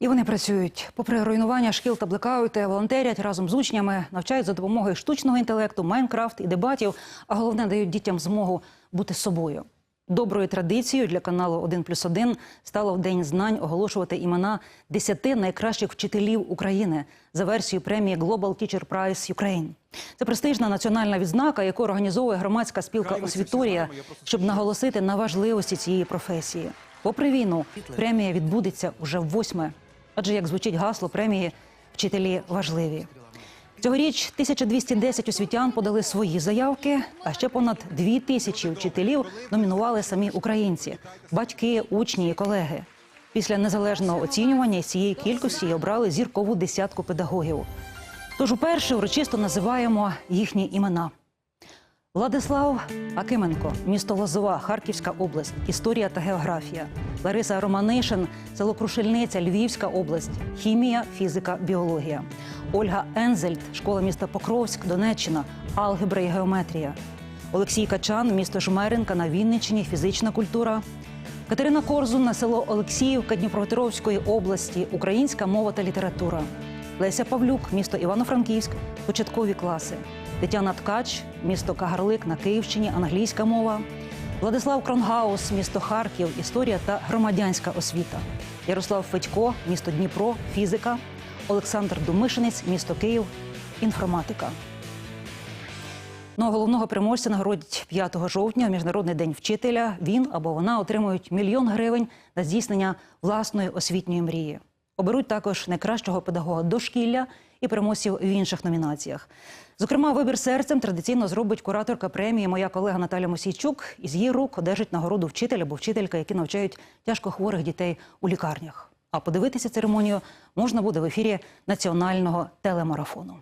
І вони працюють. Попри руйнування шкіл та блекаути, волонтерять разом з учнями, навчають за допомогою штучного інтелекту, Майнкрафт і дебатів, а головне дають дітям змогу бути собою. Доброю традицією для каналу «1 плюс 1» стало в День знань оголошувати імена 10 найкращих вчителів України за версією премії Global Teacher Prize Ukraine. Це престижна національна відзнака, яку організовує громадська спілка «Освіторія», щоб наголосити на важливості цієї професії. Попри війну, премія відбудеться уже восьме. Адже як звучить гасло премії вчителі важливі. Цьогоріч 1210 освітян подали свої заявки, а ще понад дві тисячі вчителів номінували самі українці, батьки, учні і колеги. Після незалежного оцінювання цієї кількості обрали зіркову десятку педагогів. Тож уперше урочисто називаємо їхні імена. Владислав Акименко, місто Лозова, Харківська область, історія та географія. Лариса Романишин, село Крушельниця, Львівська область, хімія, фізика, біологія. Ольга Ензельд, школа міста Покровськ, Донеччина, алгебра і геометрія. Олексій Качан, місто Жмеринка на Вінниччині, фізична культура. Катерина Корзун, село Олексіївка Дніпропетровської області, українська мова та література. Леся Павлюк, місто Івано-Франківськ, початкові класи. Тетяна Ткач, місто Кагарлик на Київщині, англійська мова. Владислав Кронгаус, місто Харків, історія та громадянська освіта. Ярослав Федько, місто Дніпро, фізика. Олександр Думишинець, місто Київ, інформатика. Ну, а головного переможця нагородять 5 жовтня, міжнародний день вчителя. Він або вона отримують мільйон гривень на здійснення власної освітньої мрії. Оберуть також найкращого педагога дошкілля і переможців в інших номінаціях. Зокрема, вибір серцем традиційно зробить кураторка премії моя колега Наталя Мосійчук. Із її рук одержить нагороду вчитель або вчителька, які навчають тяжкохворих дітей у лікарнях. А подивитися церемонію можна буде в ефірі національного телемарафону.